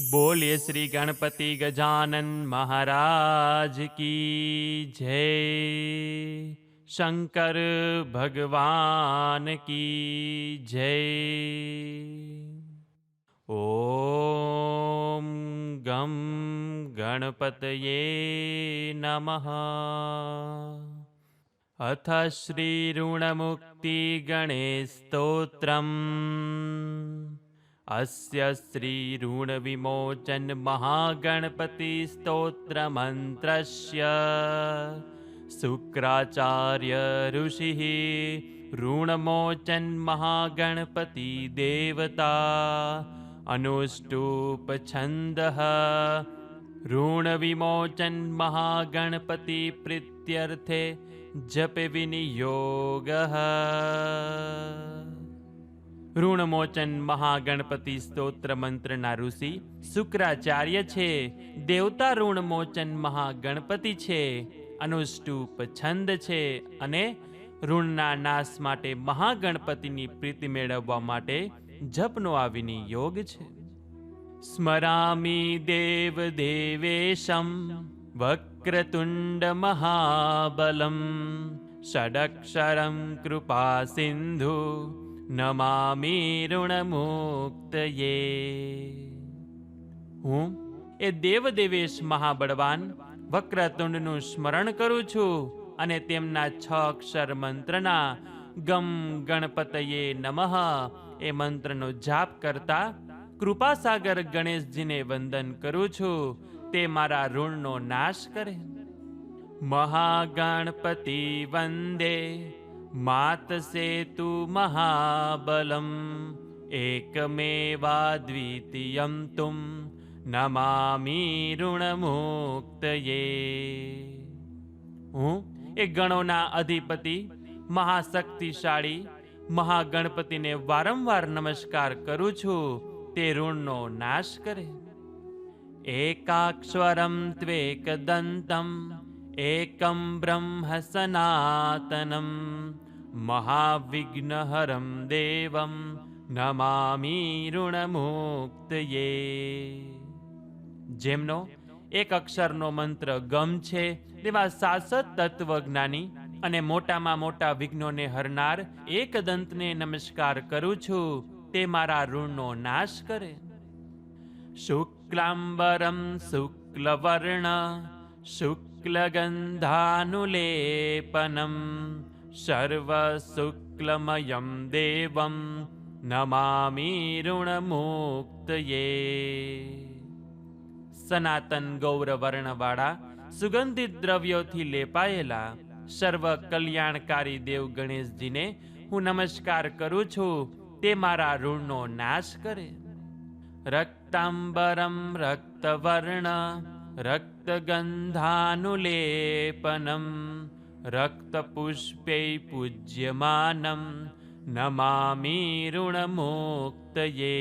बोलिए श्री गणपति गजानन महाराज की जय। शंकर भगवान की जय। गं गणपतये नमः। अथ श्रीऋणमुक्तिगणेस्तोत्रम् अस्य श्री शुक्राचार्य ऋषिः ऋणमोचन् महागणपतिदेवता अनुष्टुप् छन्दः ऋणविमोचन् महागणपतिप्रीत्यर्थे जप ઋણમોચન મહાગણપતિ સ્તોત્ર મંત્રના ઋષિ શુક્રાચાર્ય છે. દેવતા ઋણમોચન મહાગણપતિ છે. અનુષ્ટુપ છંદ છે અને ઋણના નાશ માટે મહાગણપતિની પ્રીતિ મેળવવા માટે જપનો આ યોગ છે. સ્મરામી દેવ દેવેશમ, વક્રતુંડ મહાબલમ, ષડક્ષરમ કૃપા સિંધુ નમામી ઋણમુક્તયે. હું એ દેવદેવેશ મહાબળવાન વક્રતુંડનું સ્મરણ કરું છું અને તેમના છ અક્ષર મંત્રના ગમ ગણપતયે નમઃ એ મંત્રનો જાપ કરતા કૃપાસાગર ગણેશજીને વંદન કરું છું. તે મારા ઋણનો નાશ કરે. મહાગણપતિ વંદે માત સેતુ મહાબલમ એકમેવા દ્વિતીયમ તુમ નમામી ઋણમુક્તયે હું એ ગણોના અધિપતિ મહાશક્તિશાળી મહાગણપતિને વારંવાર નમસ્કાર કરું છું તે ઋણનો નાશ કરે એકાક્ષરમ ત્વેકદંતમ એકમ બ્રહ્મ સનાતનમ મહાવિઘ્નહરમ દેવમ નમામી ઋણમુક્તયે જેમનો એક અક્ષરનો મંત્ર ગમ છે, તેવા સાસત તત્વજ્ઞાની અને મોટામાં મોટા વિઘ્નોને હરનાર એક દંતને નમસ્કાર કરું છું, તે મારા ઋણનો નાશ કરે. શુક્લાંબરમ શુક્લવર્ણ, શુક્લગંધાનુલેપનમ સર્વશુક્લમયમ દેવમ નમામી ઋણમુક્તયે સનાતન ગૌરવર્ણવાળા સુગંધિત દ્રવ્યોથી લેપાયેલા સર્વ કલ્યાણકારી દેવ ગણેશજીને હું નમસ્કાર કરું છું, તે મારા ઋણનો નાશ કરે. રક્તાંબરમ રક્તવર્ણ, રક્તગંધાનુલેપનમ રક્તપુષ્પૈ પૂજ્યમાનમ નમામી ઋણમુક્તયે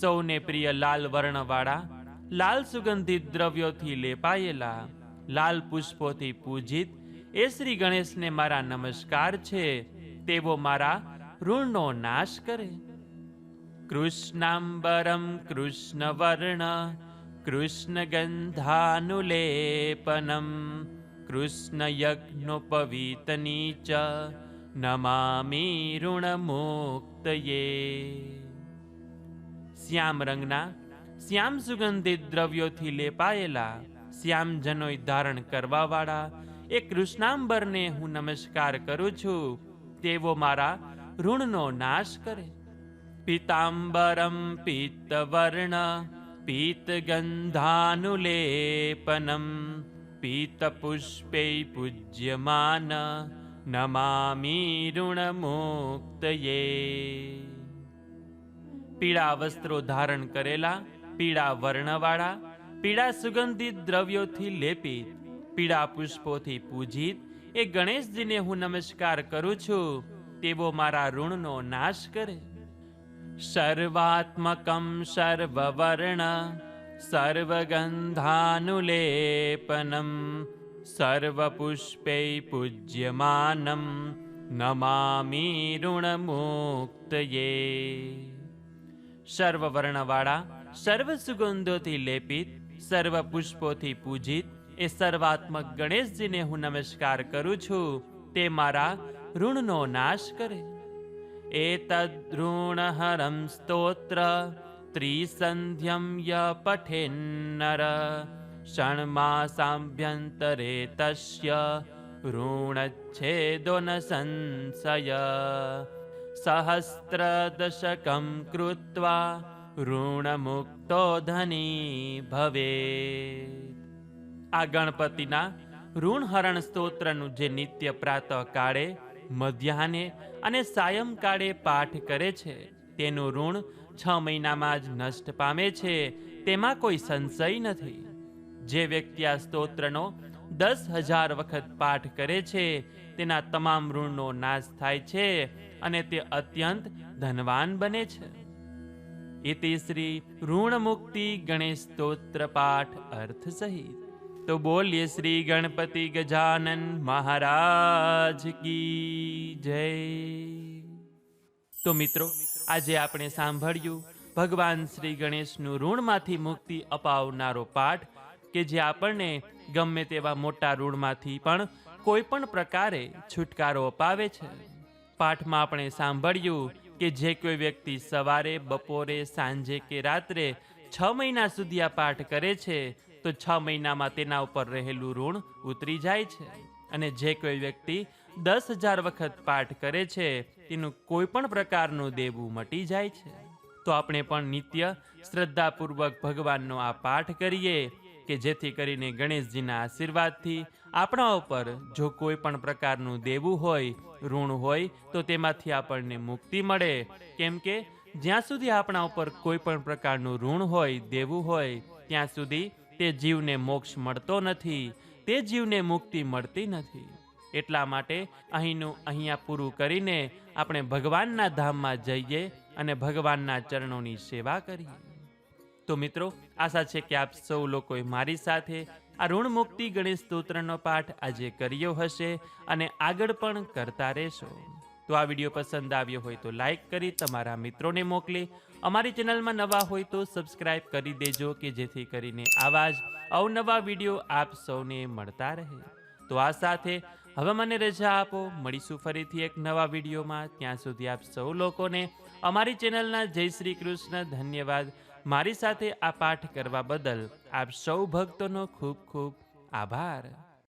સૌને પ્રિય લાલ વર્ણવાળા લાલ સુગંધિત દ્રવ્યોથી લેપાયેલા, લાલ પુષ્પોથી પૂજિત, એ શ્રી ગણેશને મારા નમસ્કાર છે, તેવો મારા ઋણનો નાશ કરે. કૃષ્ણાંબરમ કૃષ્ણવર્ણ, કૃષ્ણગંધાનુલેપનમ કૃષ્ણયજ્ઞોપવીતની ચ નમામી ઋણમુક્તયે શ્યામ રંગના શ્યામ સુગંધિત દ્રવ્યોથી લેપાયેલા શ્યામજનોય ધારણ કરવાવાળા એ કૃષ્ણાંબરને હું નમસ્કાર કરું છું તેવો મારા ઋણનો નાશ કરે. પીતાંબરમ પીતવર્ણ પીતગંધાનુલેપનમ પીતપુષ્પૈ પૂજ્યમાન નમામી ઋણમુક્તયે પીળા વસ્ત્રો ધારણ કરેલા પીળા વર્ણવાળા પીળા સુગંધિત દ્રવ્યોથી લેપિત પીળા પુષ્પોથી પૂજિત, એ ગણેશજીને હું નમસ્કાર કરું છું તેવો મારા ઋણનો નાશ કરે. સર્વાત્મકમ સર્વવર્ણ સર્વગંધાનુલેપનમ સર્વપુષ્પૈ પૂજ્યમાનમ નમામી ઋણમુક્તયે સર્વવર્ણવાળા સર્વ સુગંધોથી લેપિત સર્વ પુષ્પોથી પૂજિત એ સર્વાત્મક ગણેશજીને હું નમસ્કાર કરું છું, તે મારા ઋણનો નાશ કરે. એતદૃણહરમ સ્તોત્ર ત્રિસંધ્યમ ય પઠેન્નર ષણમાસાભ્યંતરે તસ્ય ઋણચ્છેદો ન સંશય સહસ્રદશકમ કૃત્વા ઋણમુક્તો ધની ભવે આ ગણપતિના ઋણહરણ સ્તોત્રનું જે નિત્ય પ્રાતઃ કાળે મધ્યાહને અને સાયંકાળે પાઠ કરે છે, તેનું ઋણ છ મહિનામાં જ નષ્ટ પામે છે, તેમાં કોઈ સંશય નથી. જે વ્યક્તિ આ સ્તોત્રનો દસ હજાર વખત પાઠ કરે છે, તેના તમામ ઋણનો નાશ થાય છે અને તે અત્યંત ધનવાન બને છે. ઇતિ શ્રી ઋણ મુક્તિ ગણેશ સ્તોત્ર પાઠ અર્થ સહિત. તો બોલીએ શ્રી ગણપતિ ગજાનન મહારાજ કી જય. તો મિત્રો, આજે આપણે સાંભળ્યું ભગવાન શ્રી ગણેશનું ઋણમાંથી મુક્તિ અપાવનારો પાઠ કે જે આપણને ગમે તેવા મોટા ઋણમાંથી પણ કોઈ પણ પ્રકારે છુટકારો અપાવે છે. પાઠમાં આપણે સાંભળ્યું કે જે કોઈ વ્યક્તિ સવારે, બપોરે, સાંજે કે રાત્રે છ મહિના સુધી આ પાઠ કરે છે, તો છ મહિનામાં તેના ઉપર રહેલું ઋણ ઉતરી જાય છે. અને જે કોઈ વ્યક્તિ દસ હજાર વખત પાઠ કરે છે તેનું કોઈ પણ પ્રકારનું દેવું મટી જાય છે. તો આપણે પણ નિત્ય શ્રદ્ધાપૂર્વક ભગવાનનો આ પાઠ કરીએ કે જેથી કરીને ગણેશજીના આશીર્વાદથી આપણા ઉપર જો કોઈ પણ પ્રકારનું દેવું હોય, ઋણ હોય, તો તેમાંથી આપણને મુક્તિ મળે. કેમ કે જ્યાં સુધી આપણા ઉપર કોઈ પણ પ્રકારનું ઋણ હોય, દેવું હોય, ત્યાં સુધી તે જીવને મોક્ષ મળતો નથી. તે જીવને મુક્તિ મળતી નથી. એટલા માટે અહીંનું અહીંયા પૂરું કરીને આપણે ભગવાનના ધામમાં જઈએ અને ભગવાનના ચરણોની સેવા કરીએ. તો મિત્રો, આશા છે કે આપ સૌ લોકોએ મારી સાથે આ ઋણ મુક્તિ ગણેશ સ્તોત્રનો પાઠ આજે કર્યો હશે અને આગળ પણ કરતા રહેશો. તો આ વીડિયો પસંદ આવ્યો હોય તો લાઈક કરી, તમારા મિત્રોને મોકલી. અમારી ચેનલમાં નવા હોય તો સબસ્ક્રાઈબ કરી દેજો કે જેથી કરીને આવા જ અવનવા વીડિયો આપ સૌને મળતા રહે. તો આ સાથે હવે મને રજા આપો. મળીશું ફરીથી એક નવા વિડીયોમાં. ત્યાં સુધી આપ સૌ લોકોને અમારી ચેનલના જય શ્રી કૃષ્ણ ધન્યવાદ. મારી સાથે આ પાઠ કરવા બદલ આપ સૌ ભક્તોનો ખૂબ ખૂબ આભાર.